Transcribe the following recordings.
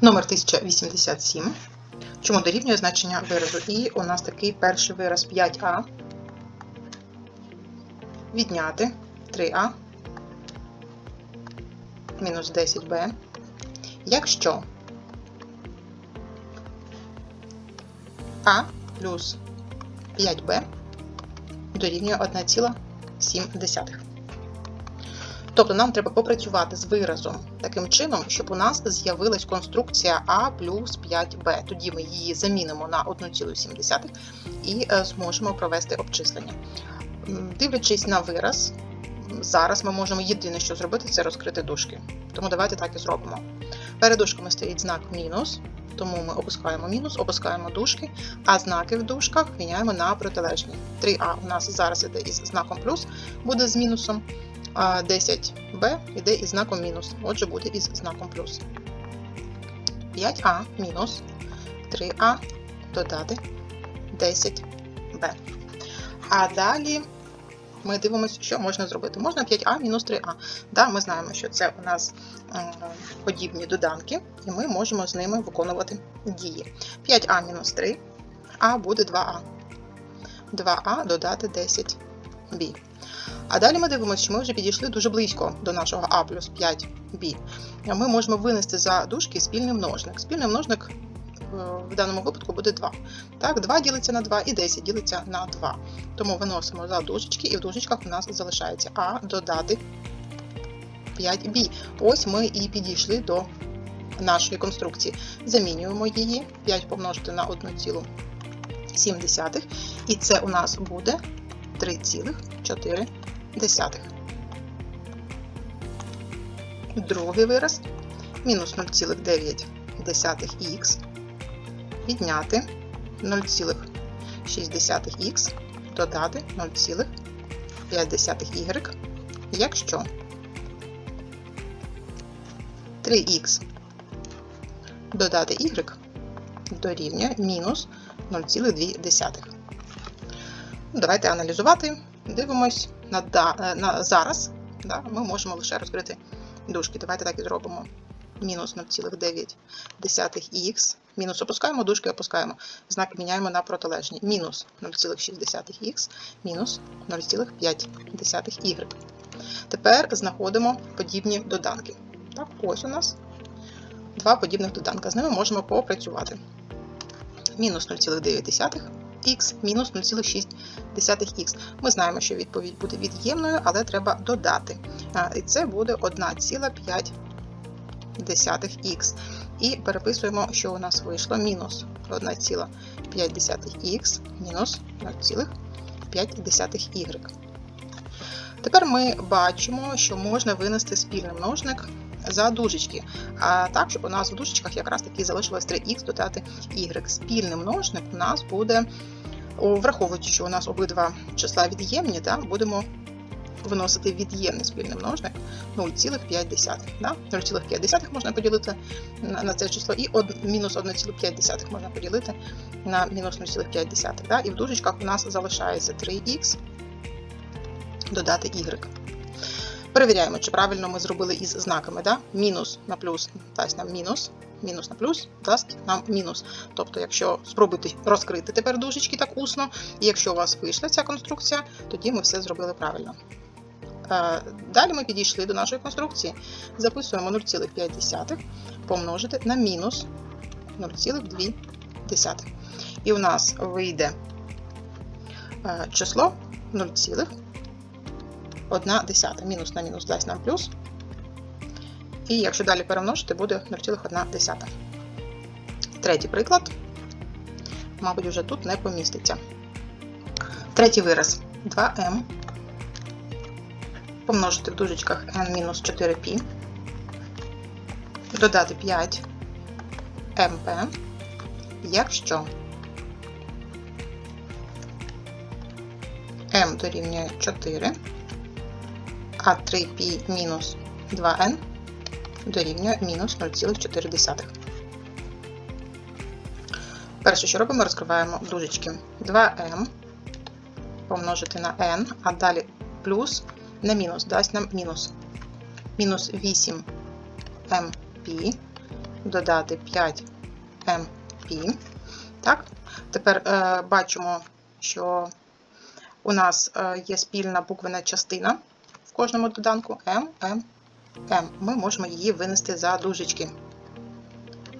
Номер 1087. Чому дорівнює значення виразу? І у нас такий перший вираз 5а. Відняти 3а мінус 10b. Якщо а плюс 5b дорівнює 1,7. Тобто нам треба попрацювати з виразом таким чином, щоб у нас з'явилась конструкція А плюс 5Б. Тоді ми її замінимо на 1,7 і е, зможемо провести обчислення. Дивлячись на вираз, зараз ми можемо єдине, що зробити, це розкрити дужки. Тому давайте так і зробимо. Перед дужками стоїть знак мінус, тому ми опускаємо мінус, опускаємо дужки, а знаки в дужках міняємо на протилежні. 3а у нас зараз іде із знаком плюс, буде з мінусом 10b йде із знаком мінус, отже, буде із знаком плюс. 5а мінус 3а додати 10b. А далі ми дивимося, що можна зробити. Можна 5а мінус 3а. Да, ми знаємо, що це у нас подібні доданки, і ми можемо з ними виконувати дії. 5а мінус 3, а буде 2а. 2а додати 10b. А далі ми дивимося, що ми вже підійшли дуже близько до нашого А плюс 5b. Ми можемо винести за дужки спільний множник. Спільний множник е, в даному випадку буде 2. Так, 2 ділиться на 2 і 10 ділиться на 2. Тому виносимо за дужечки, і в дужечках у нас залишається А додати 5b. Ось ми і підійшли до нашої конструкції. Замінюємо її 5 помножити на 1,7. І це у нас буде 3,4. Другий вираз. Мінус 0,9х відняти 0,6х додати 0,5y, якщо 3х додати y дорівнює мінус 0,2. Ну, Давайте аналізувати. Дивимось на, да, на зараз. Да, ми можемо лише розкрити дужки. Давайте так і зробимо. Мінус 0,9х. Мінус опускаємо, дужки опускаємо. Знаки міняємо на протилежні. Мінус 0,6х, мінус 0,5y. Тепер знаходимо подібні доданки. Так, ось у нас два подібних доданка. З ними можемо попрацювати. Мінус 0,9 х мінус 0,6х. Ми знаємо, що відповідь буде від'ємною, але треба додати. І це буде 1,5х. І переписуємо, що у нас вийшло мінус 1,5х мінус 0,5y. Тепер ми бачимо, що можна винести спільний множник за дужечки. А так, щоб у нас в дужечках якраз таки залишилось 3х додати y. Спільний множник у нас буде, враховуючи, що у нас обидва числа від'ємні, да, будемо виносити від'ємний спільний множник 0,5. Да? 0,5 можна поділити на, це число, і мінус 1,5 можна поділити на мінус 0,5. Да? І в дужечках у нас залишається 3х додати y. Перевіряємо, чи правильно ми зробили із знаками. Да? Мінус на плюс дасть нам мінус, мінус на плюс дасть нам мінус. Тобто, якщо спробуйте розкрити тепер дужечки так усно, і якщо у вас вийшла ця конструкція, тоді ми все зробили правильно. Е, Далі ми підійшли до нашої конструкції. Записуємо 0,5 помножити на мінус 0,2. І у нас вийде е, число 0,2. 1 десята. Мінус на мінус дасть нам плюс. І якщо далі перемножити, буде 0,1 десята. Третій приклад, мабуть, вже тут не поміститься. Третій вираз 2m. Помножити в дужечках n-4π. Додати 5 МП, якщо m дорівнює 4 а 3π мінус 2n дорівнює мінус 0,4. Перше, що робимо, розкриваємо дужечки 2m помножити на n, а далі плюс на мінус дасть нам мінус. Мінус 8 mp додати 5 mp. Так? Тепер е, бачимо, що у нас е, є спільна буквена частина кожному доданку М, М, М. Ми можемо її винести за дужечки.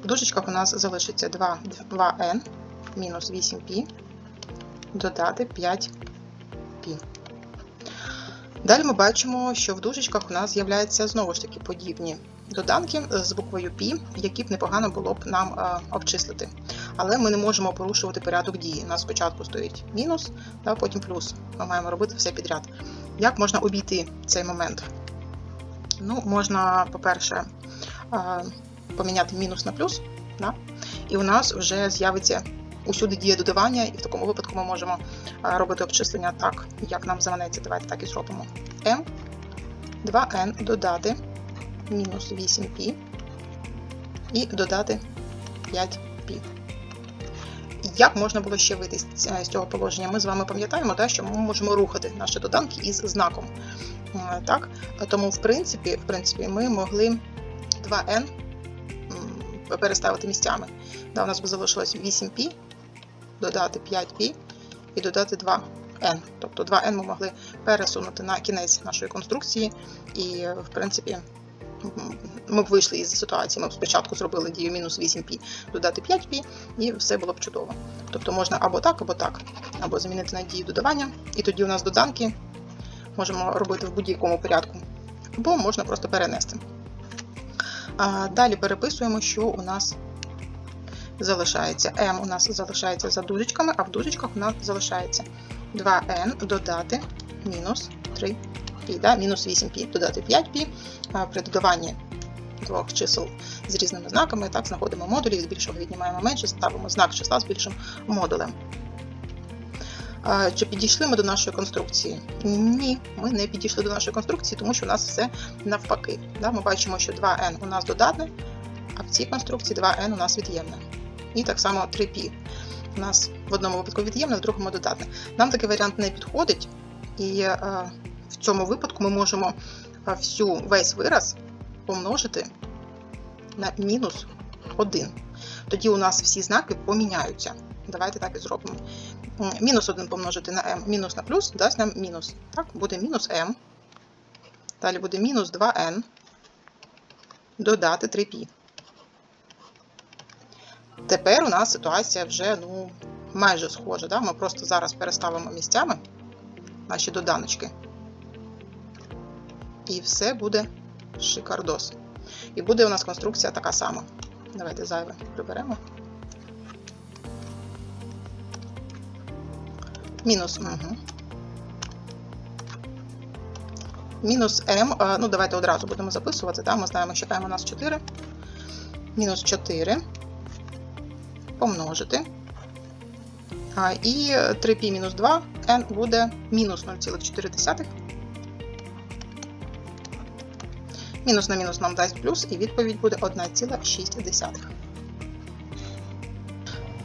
В дужечках у нас залишиться 2, 2N мінус 8P, додати 5P. Далі ми бачимо, що в дужечках у нас з'являються знову ж таки подібні доданки з буквою P, які б непогано було б нам е, обчислити. Але ми не можемо порушувати порядок дії. У нас спочатку стоїть мінус, а потім плюс. Ми маємо робити все підряд. Як можна обійти цей момент? Ну, можна, по-перше, е, поміняти мінус на плюс, да? і у нас вже з'явиться усюди дія додавання, і в такому випадку ми можемо е, робити обчислення так, як нам заманеться. Давайте так і зробимо. m 2n додати мінус 8π і додати 5π. Як можна було ще вийти з цього положення? Ми з вами пам'ятаємо, що ми можемо рухати наші доданки із знаком. Е, так? Тому, в принципі, в принципі, ми могли 2n переставити місцями. Да, У нас залишилось 8π, додати 5π і додати 2n. Тобто 2n ми могли пересунути на кінець нашої конструкції, і, в принципі, ми б вийшли із ситуації. Ми б спочатку зробили дію мінус 8π, додати 5π, і все було б чудово. Тобто можна або так, або так, або замінити на дію додавання, і тоді у нас доданки можемо робити в будь-якому порядку, або можна просто перенести. А Далі переписуємо, що у нас залишається. m у нас залишається за дужечками, а в дужечках у нас залишається 2n додати мінус 3 π, да? мінус 8π додати 5π. При додаванні двох чисел з різними знаками, так, знаходимо модулі, з більшого віднімаємо менше, ставимо знак числа з більшим модулем. Чи підійшли ми до нашої конструкції? Ні, ми не підійшли до нашої конструкції, тому що у нас все навпаки. Да? Ми бачимо, що 2n у нас додатне, а в цій конструкції 2n у нас від'ємне. І так само 3π. У нас в одному випадку від'ємне, в другому додатне. Нам такий варіант не підходить, і е, в цьому випадку ми можемо всю весь вираз помножити на мінус 1. Тоді у нас всі знаки поміняються. Давайте так і зробимо. Мінус 1 помножити на m, мінус на плюс дасть нам мінус. Так, буде мінус m. Далі буде мінус 2n. Додати 3π. Тепер у нас ситуація вже ну, майже схожа. Да? Ми просто зараз переставимо місцями наші доданочки. І все буде шикардос. І буде у нас конструкція така сама. Давайте зайве приберемо. Мінус. Угу. Мінус m, ну давайте одразу будемо записувати, да? ми знаємо, що m у нас 4. Мінус 4 помножити. І 3π мінус 2 n буде мінус 0,4. Мінус на мінус нам дасть плюс, і відповідь буде 1,6.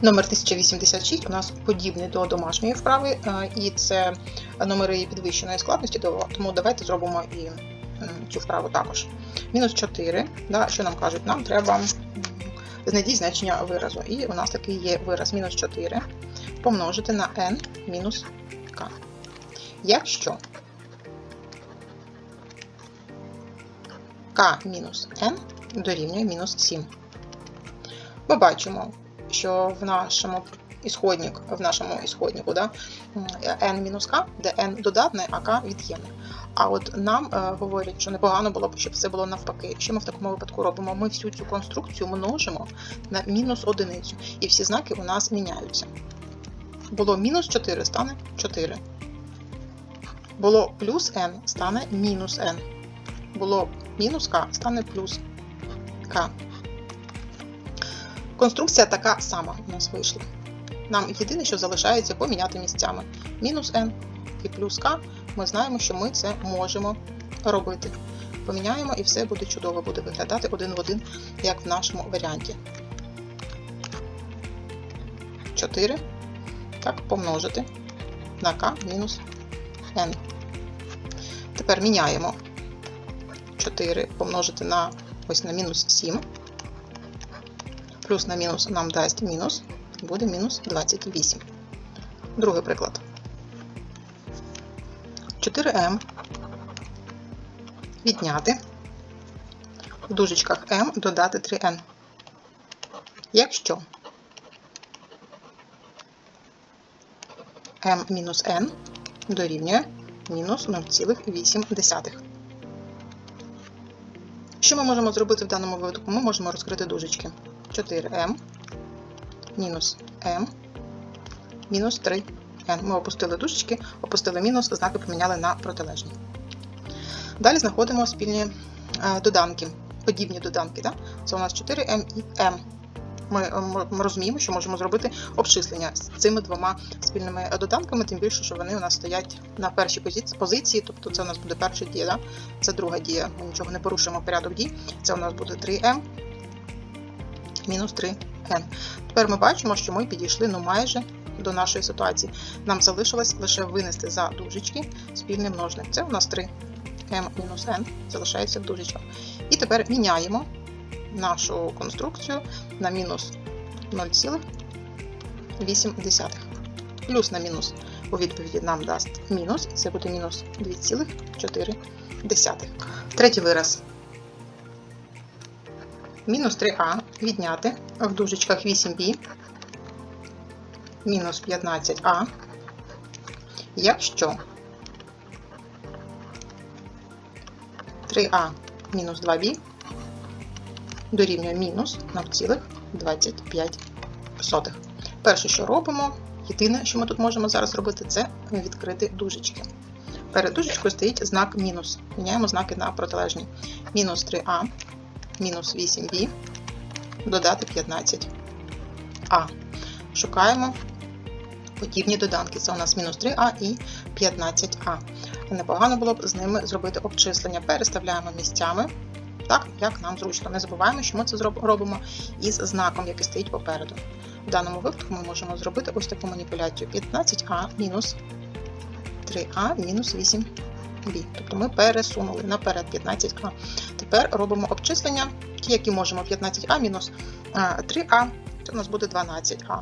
Номер 1086 у нас подібний до домашньої вправи, і це номери підвищеної складності, тому давайте зробимо і цю вправу також. Мінус 4. Да, Що нам кажуть? Нам треба знайти значення виразу. І у нас такий є вираз мінус 4 помножити на n мінус k. Якщо k мінус n дорівнює мінус 7. Ми бачимо, що в нашому ісходник, в нашому ісходнику да, n-k, де n додатне, а k від'ємне. А от нам е, говорять, що непогано було б, щоб все було навпаки. Що ми в такому випадку робимо? Ми всю цю конструкцію множимо на мінус одиницю, і всі знаки у нас міняються. Було мінус 4, стане 4. Було плюс n, стане мінус n. Було мінус k, стане плюс k. Конструкція така сама у нас вийшла. Нам єдине, що залишається поміняти місцями. Мінус n і плюс k, ми знаємо, що ми це можемо робити. Поміняємо і все буде чудово, буде виглядати один в один, як в нашому варіанті. 4. Так, помножити на k мінус n. Тепер міняємо 4 помножити на ось на мінус 7. Плюс на мінус нам дасть мінус, буде мінус 28. Другий приклад. 4m відняти в дужечках m додати 3n. Якщо m мінус n дорівнює мінус 0,8. Що ми можемо зробити в даному випадку? Ми можемо розкрити дужечки. 4m мінус m мінус 3n. Ми опустили дужечки, опустили мінус, знаки поміняли на протилежні. Далі знаходимо спільні е, доданки, подібні доданки. Да? Це у нас 4m і m. Ми, е, ми розуміємо, що можемо зробити обчислення з цими двома спільними доданками, тим більше, що вони у нас стоять на першій позиції, тобто це у нас буде перша дія, да? це друга дія. Ми нічого не порушуємо порядок дій. Це у нас буде 3m мінус 3n. Тепер ми бачимо, що ми підійшли ну, майже до нашої ситуації. Нам залишилось лише винести за дужечки спільний множник. Це у нас 3 m мінус n залишається в дужечках. І тепер міняємо нашу конструкцію на мінус 0,8. Плюс на мінус у відповіді нам дасть мінус, це буде мінус 2,4. Третій вираз. Мінус 3а відняти в дужечках 8b мінус 15а, якщо 3а мінус 2b дорівнює мінус 0,25. Перше, що робимо, єдине, що ми тут можемо зараз робити, це відкрити дужечки. Перед дужечкою стоїть знак мінус. Міняємо знаки на протилежні. Мінус 3а, мінус 8b, додати 15а. Шукаємо подібні доданки. Це у нас мінус 3а і 15а. Непогано було б з ними зробити обчислення. Переставляємо місцями, так, як нам зручно. Не забуваємо, що ми це робимо із знаком, який стоїть попереду. В даному випадку ми можемо зробити ось таку маніпуляцію: 15а мінус 3а мінус 8b. Тобто ми пересунули наперед 15а. Тепер робимо обчислення, ті, які можемо 15а мінус 3а, це у нас буде 12а.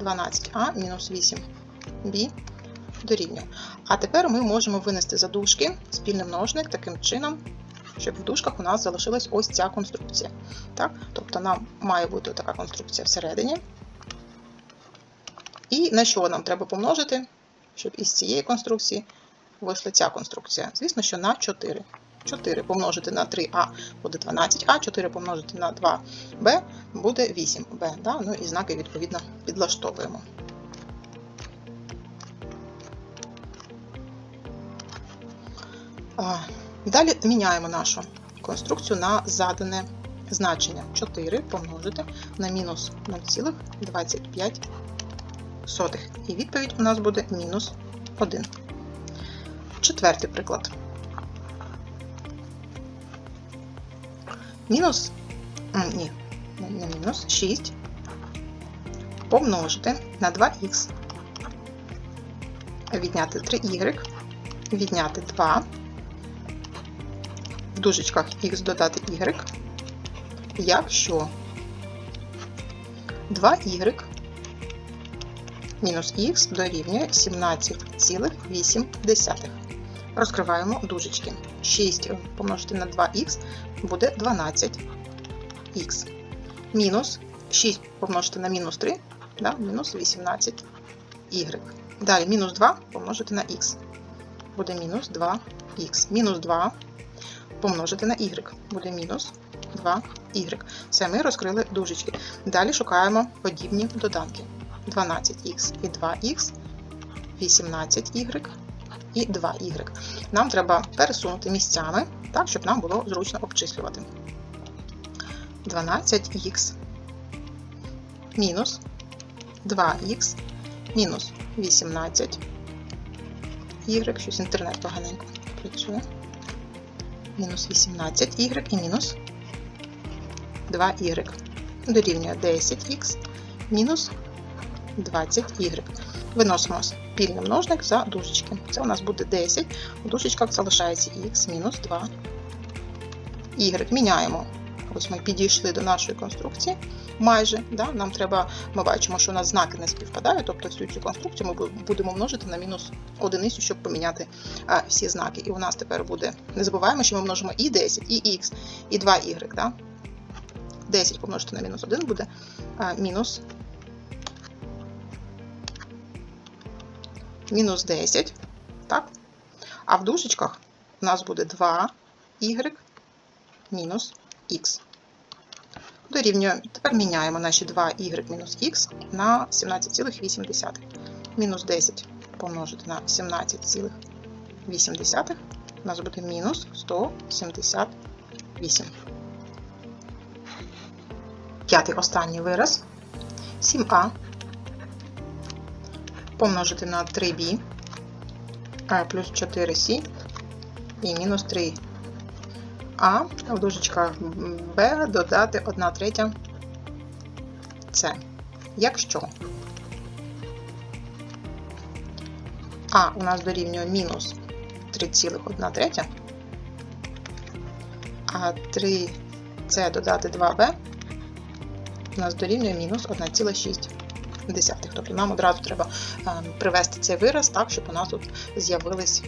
12а мінус 8b дорівнює. А тепер ми можемо винести за дужки спільний множник таким чином, щоб в дужках у нас залишилась ось ця конструкція. Так? Тобто нам має бути така конструкція всередині. І на що нам треба помножити, щоб із цієї конструкції вийшла ця конструкція? Звісно, що на 4. 4 помножити на 3а буде 12а, 4 помножити на 2b буде 8b. Да? Ну і знаки відповідно підлаштовуємо. Далі міняємо нашу конструкцію на задане значення 4 помножити на мінус 0,25. І відповідь у нас буде мінус 1. Четвертий приклад. Мінус, ні, не мінус 6 помножити на 2х, відняти 3y, відняти 2, в дужечках х додати y, якщо 2y мінус х дорівнює 17,8. Розкриваємо дужечки. 6 помножити на 2х буде 12х. Мінус 6 помножити на мінус 3, да, мінус 18y. Далі мінус 2 помножити на х. Буде мінус 2х. Мінус 2 помножити на y. Буде мінус 2y. Все, ми розкрили дужечки. Далі шукаємо подібні доданки. 12х і 2х, 18y і 2y. Нам треба пересунути місцями, так, щоб нам було зручно обчислювати. 12х мінус 2х мінус 18 y, щось інтернет поганенько працює. Мінус 18 y і мінус 2y. Дорівнює 10х мінус 20y. Виносимо спільний множник за дужечки. Це у нас буде 10. У дужечках залишається х мінус 2 y. Міняємо Ось ми підійшли до нашої конструкції. Майже, да? нам треба, ми бачимо, що у нас знаки не співпадають, тобто всю цю конструкцію ми будемо множити на мінус одиницю, щоб поміняти а, всі знаки. І у нас тепер буде, не забуваємо, що ми множимо і 10, і х, і 2y. Да? 10 помножити на мінус 1 буде а, мінус, мінус 10, так? А в дужечках у нас буде 2y мінус х. Дорівнює. Тепер міняємо наші 2y мінус х на 17,8. Мінус 10 помножити на 17,8. У нас буде мінус 178. П'ятий останній вираз. 7а помножити на 3b плюс 4c і мінус 3 а в дужечках Б додати 1 третя С. Якщо А у нас дорівнює мінус 3,1 третя, а 3С додати 2Б у нас дорівнює мінус 1,6. Тобто нам одразу треба е, привести цей вираз так, щоб у нас тут з'явились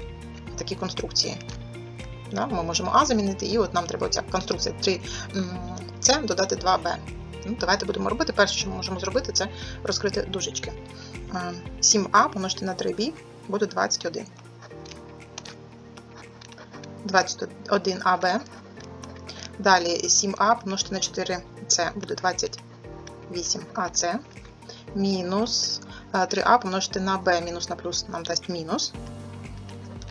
такі конструкції. Да? Ми можемо А замінити, і от нам треба ця конструкція 3С додати 2Б. Ну, давайте будемо робити. Перше, що ми можемо зробити, це розкрити дужечки. Е, 7А помножити на 3Б буде 21. 21АБ. Далі 7А помножити на 4С буде 28АЦ. Мінус е, 3А помножити на B мінус на плюс нам дасть мінус.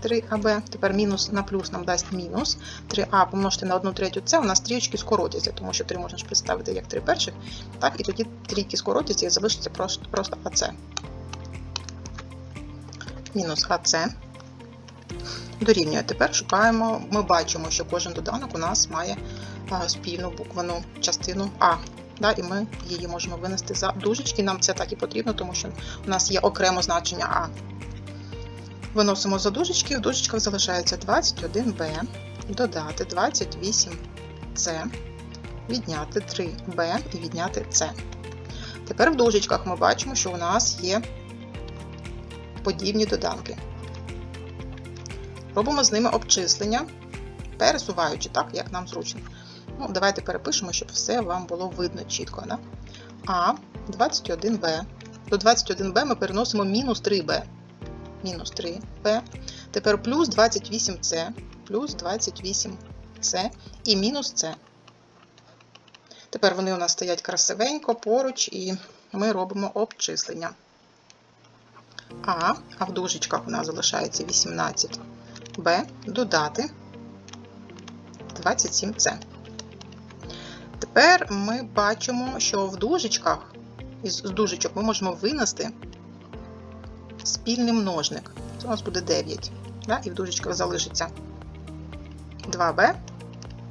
3АБ. Тепер мінус на плюс нам дасть мінус. 3А помножити на 1 третю С у нас трієчки скоротяться, тому що 3 можна ж представити як 3 перших. Так, і тоді трійки скоротяться і залишиться просто, просто АЦ. Мінус АЦ. Дорівнює. Тепер шукаємо, ми бачимо, що кожен доданок у нас має спільну буквену частину А. Да, і ми її можемо винести за дужечки. Нам це так і потрібно, тому що у нас є окремо значення А. Виносимо за дужечки, в дужечках залишається 21b, додати 28c, відняти 3b і відняти c. Тепер в дужечках ми бачимо, що у нас є подібні доданки. Робимо з ними обчислення, пересуваючи так, як нам зручно. Ну, Давайте перепишемо, щоб все вам було видно чітко. Да? А 21b. До 21b ми переносимо мінус 3b мінус 3b. Тепер плюс 28c, плюс 28c і мінус c. Тепер вони у нас стоять красивенько поруч, і ми робимо обчислення. А, а в дужечках у нас залишається 18b, додати 27c. Тепер ми бачимо, що в дужечках, із дужечок ми можемо винести спільний множник. Це у нас буде 9. Да? І в дужечках залишиться 2b,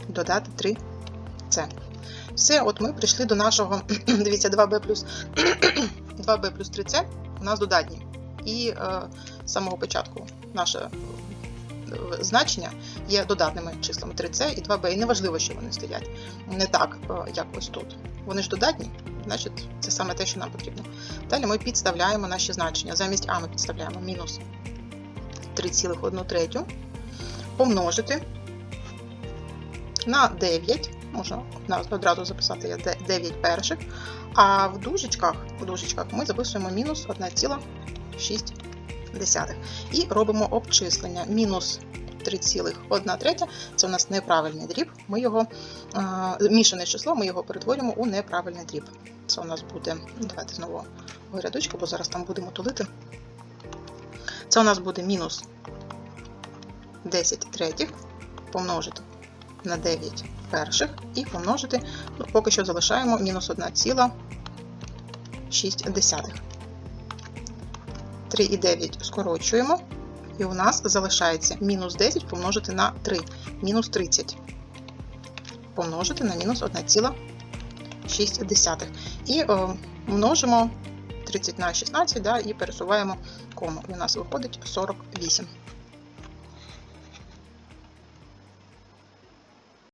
додати 3c. Все, от ми прийшли до нашого, дивіться, 2b плюс 2b плюс 3c у нас додатні. І е, з самого початку наше е, значення є додатними числами 3c і 2b. І неважливо, що вони стоять. Не так, е, як ось тут. Вони ж додатні, значить, це саме те, що нам потрібно. Далі ми підставляємо наші значення. Замість А ми підставляємо мінус 3,1 третю, помножити на 9, можна одразу записати я 9 перших, а в дужечках, в дужечках ми записуємо мінус 1,6. І робимо обчислення. Мінус 3,1 третя це у нас неправильний дріб. Ми його мішане число, ми його перетворюємо у неправильний дріб. Це у нас буде, давайте знову рядочку, бо зараз там будемо тулити. Це у нас буде мінус 10 третіх помножити на 9 перших і помножити, ну, поки що залишаємо мінус 1,6. 3 і 9 скорочуємо. І у нас залишається мінус 10 помножити на 3, мінус 30. Помножити на мінус 1,6. І о, множимо 30 на 16 да, і пересуваємо кому. І у нас виходить 48.